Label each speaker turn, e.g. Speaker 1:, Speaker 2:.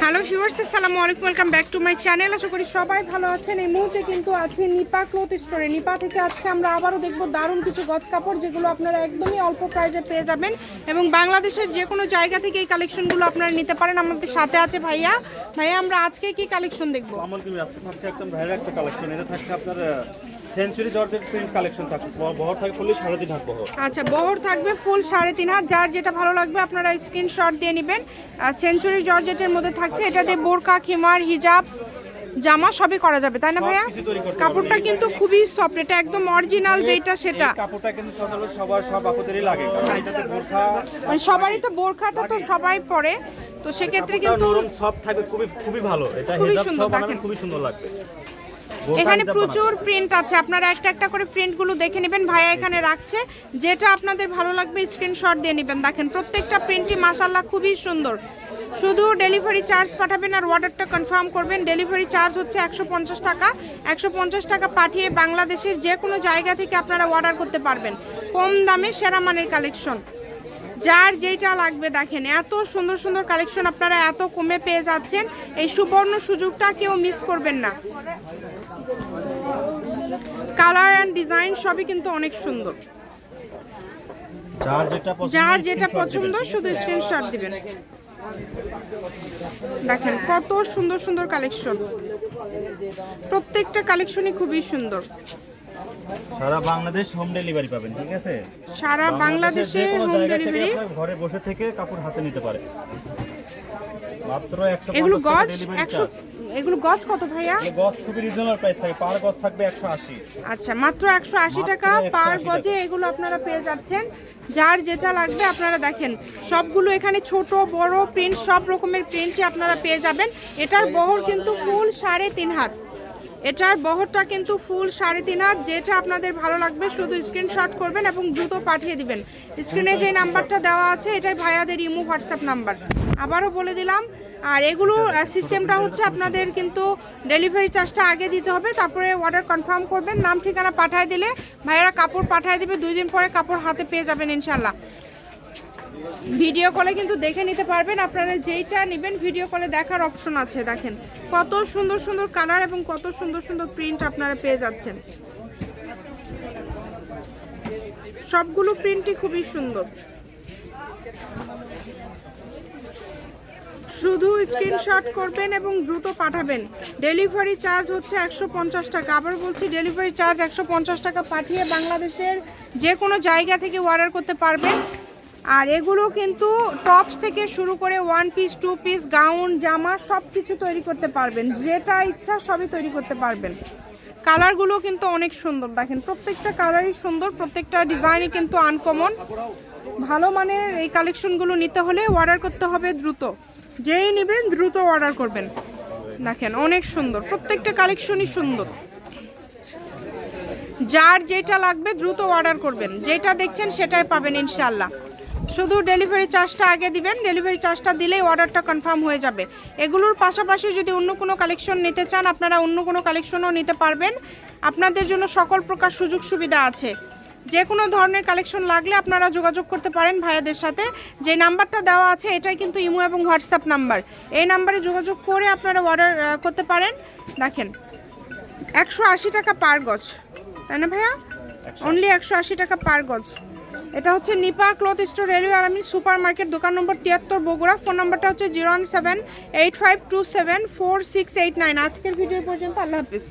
Speaker 1: Hello viewers আসসালামু আলাইকুম welcome back to my channel. আশা করি সবাই ভালো আছেন। এই মুহূর্তে কিন্তু আছে নিপা ক্লোথ স্টোরে। নিপা থেকে আজকে আমরা আবারও দেখব দারুণ কিছু গজ কাপড় যেগুলো আপনারা একদমই অল্প প্রাইজে পেয়ে যাবেন। এবং বাংলাদেশের যে কোনো জায়গা থেকে এই কালেকশনগুলো আপনারা নিতে পারেন। আমাদের সাথে আছে ভাইয়া। ভাইয়া আমরা আজকে কি কালেকশন দেখব?
Speaker 2: আজকে থাকছে একদম ভাইয়ের একটা কালেকশন। এটা থাকছে আপনার সেঞ্চুরি জর্জের প্রিন্ট কালেকশন থাকছে। বহর থাকে ফুললি সাড়ে তিন হাত বহর।
Speaker 1: আচ্ছা বহর থাকবে ফুল সাড়ে তিন হাত। যার যেটা ভালো লাগবে আপনারা স্ক্রিনশট দিয়ে নেবেন। সেঞ্চুরি জর্জেটের মধ্যে থাকছে এটাতে বোরকা খিমার হিজাব জামা সবই করা যাবে তাই না ভাইয়া? কাপড়টা কিন্তু খুবই সফট এটা একদম অরিজিনাল যেটা সেটা।
Speaker 2: কাপড়টা কিন্তু সবার সব আপুদেরই লাগে বোরখা
Speaker 1: মানে সবারই তো বোরখাটা তো সবাই পরে তো সেক্ষেত্রে কিন্তু
Speaker 2: সফট থাকবে খুবই খুবই ভালো। এটা হেজাব
Speaker 1: সুন্দর।
Speaker 2: খুবই সুন্দর লাগবে।
Speaker 1: এখানে প্রচুর প্রিন্ট আছে আপনারা একটা একটা করে প্রিন্টগুলো দেখে নেবেন ভাইয়া এখানে রাখছে যেটা আপনাদের ভালো লাগবে স্ক্রিনশট দিয়ে নেবেন। দেখেন প্রত্যেকটা প্রিন্টই মাসাল্লাহ খুবই সুন্দর। শুধু ডেলিভারি চার্জ পাঠাবেন আর অর্ডারটা কনফার্ম করবেন। ডেলিভারি চার্জ হচ্ছে একশো পঞ্চাশ টাকা। একশো পঞ্চাশ টাকা পাঠিয়ে বাংলাদেশের যে কোনো জায়গা থেকে আপনারা অর্ডার করতে পারবেন। কম দামে সেরা মানের কালেকশন। যার যেটা লাগবে দেখেন এত সুন্দর সুন্দর কালেকশন আপনারা এত কমে পেয়ে যাচ্ছেন। এই সুবর্ণ সুযোগটা কেউ মিস করবেন না। কালার অ্যান্ড ডিজাইন সবই কিন্তু অনেক সুন্দর।
Speaker 2: যার যেটা পছন্দ।
Speaker 1: শুধু স্ক্রিনশট দিবেন। দেখেন কত সুন্দর সুন্দর কালেকশন প্রত্যেকটা কালেকশনই খুবই সুন্দর।
Speaker 2: সারা বাংলাদেশ হোম ডেলিভারি পাবেন ঠিক আছে?
Speaker 1: সারা বাংলাদেশে হোম ডেলিভারি
Speaker 2: ঘরে বসে থেকে কাপড় হাতে নিতে পারে। মাত্র
Speaker 1: এগুলো গজ এগুলো গজ কত ভাইয়া?
Speaker 2: গজ খুবই রিজনেবল প্রাইস থাকে। পার গজ থাকবে একশো আশি।
Speaker 1: আচ্ছা মাত্র একশো আশি
Speaker 2: মাত্র
Speaker 1: টাকা পার গজে এগুলো আপনারা পেয়ে যাচ্ছেন। যার যেটা লাগবে আপনারা দেখেন সবগুলো এখানে ছোট বড় প্রিন্ট সব রকমের প্রিন্টই আপনারা পেয়ে যাবেন। এটার বহর কিন্তু ফুল সাড়ে তিন হাত। এটার বহরটা কিন্তু ফুল সাড়ে তিন হাত, যেটা আপনাদের ভালো লাগবে, শুধু স্ক্রিনশট করবেন এবং দ্রুত পাঠিয়ে দিবেন। স্ক্রিনে যে নাম্বারটা দেওয়া আছে, এটাই ভাইয়াদের ইমো হোয়াটসঅ্যাপ নাম্বার আবারও বলে দিলাম, আর এগুলো সিস্টেমটা হচ্ছে আপনাদের কিন্তু ডেলিভারি চার্জটা আগে দিতে হবে, তারপরে অর্ডার কনফার্ম করবেন, নাম ঠিকানা পাঠিয়ে দিলে ভাইয়েরা কাপড় পাঠিয়ে দেবে, দুই দিন পরে কাপড় হাতে পেয়ে যাবেন ইনশাল্লাহ ভিডিও কলে কিন্তু দেখে নিতে পারবেন। আপনারা যেইটা নেবেন, ভিডিও কলে দেখার অপশন আছে, দেখেন। কত সুন্দর সুন্দর কালার এবং কত সুন্দর সুন্দর প্রিন্ট আপনারা পেয়ে যাচ্ছেন। সবগুলো প্রিন্টই খুবই সুন্দর। শুধু স্ক্রিনশট করবেন এবং দ্রুত পাঠাবেন। ডেলিভারি চার্জ হচ্ছে একশো পঞ্চাশ টাকা। আবার বলছি, ডেলিভারি চার্জ একশো পঞ্চাশ টাকা পাঠিয়ে বাংলাদেশের যে কোনো জায়গা থেকে অর্ডার করতে পারবেন। আর এগুলো কিন্তু টপস থেকে শুরু করে one piece two piece gown জামা সব কিছু তৈরি করতে পারবেন। যেটা ইচ্ছা সবই তৈরি করতে পারবেন। কালারগুলো কিন্তু অনেক সুন্দর। দেখেন, প্রত্যেকটা কালারই সুন্দর, প্রত্যেকটা ডিজাইনই কিন্তু আনকমন ভালো মানের এই কালেকশনগুলো নিতে হলে অর্ডার করতে হবে দ্রুত। যেই নেবেন দ্রুত অর্ডার করবেন। দেখেন, অনেক সুন্দর। প্রত্যেকটা কালেকশনই সুন্দর। যার যেটা লাগবে দ্রুত অর্ডার করবেন। যেটা দেখছেন সেটাই পাবেন ইনশাল্লাহ শুধু ডেলিভারি চার্জটা আগে দিবেন ডেলিভারি চার্জটা দিলেই অর্ডারটা কনফার্ম হয়ে যাবে। এগুলোর পাশাপাশি যদি অন্য কোনো কালেকশন নিতে চান আপনারা অন্য কোনো কালেকশনও নিতে পারবেন। আপনাদের জন্য সকল প্রকার সুযোগ সুবিধা আছে। যে কোনো ধরনের কালেকশন লাগলে আপনারা যোগাযোগ করতে পারেন ভাইয়াদের সাথে। যে নাম্বারটা দেওয়া আছে এটাই কিন্তু ইমো এবং হোয়াটসঅ্যাপ নাম্বার। এই নাম্বারে যোগাযোগ করে আপনারা অর্ডার করতে পারেন। দেখেন একশো আশি টাকা পার গজ। তাই না ভাইয়া? অনলি একশো আশি টাকা পার গজ। এটা হচ্ছে নিপা ক্লথ স্টোর রেলওয়ে আলামী সুপার মার্কেট দোকান নম্বর তিয়াত্তর বগুড়া। ফোন নম্বরটা হচ্ছে zero one seven eight five two seven four six eight nine. আজকের ভিডিও পর্যন্ত, আল্লাহ হাফিজ।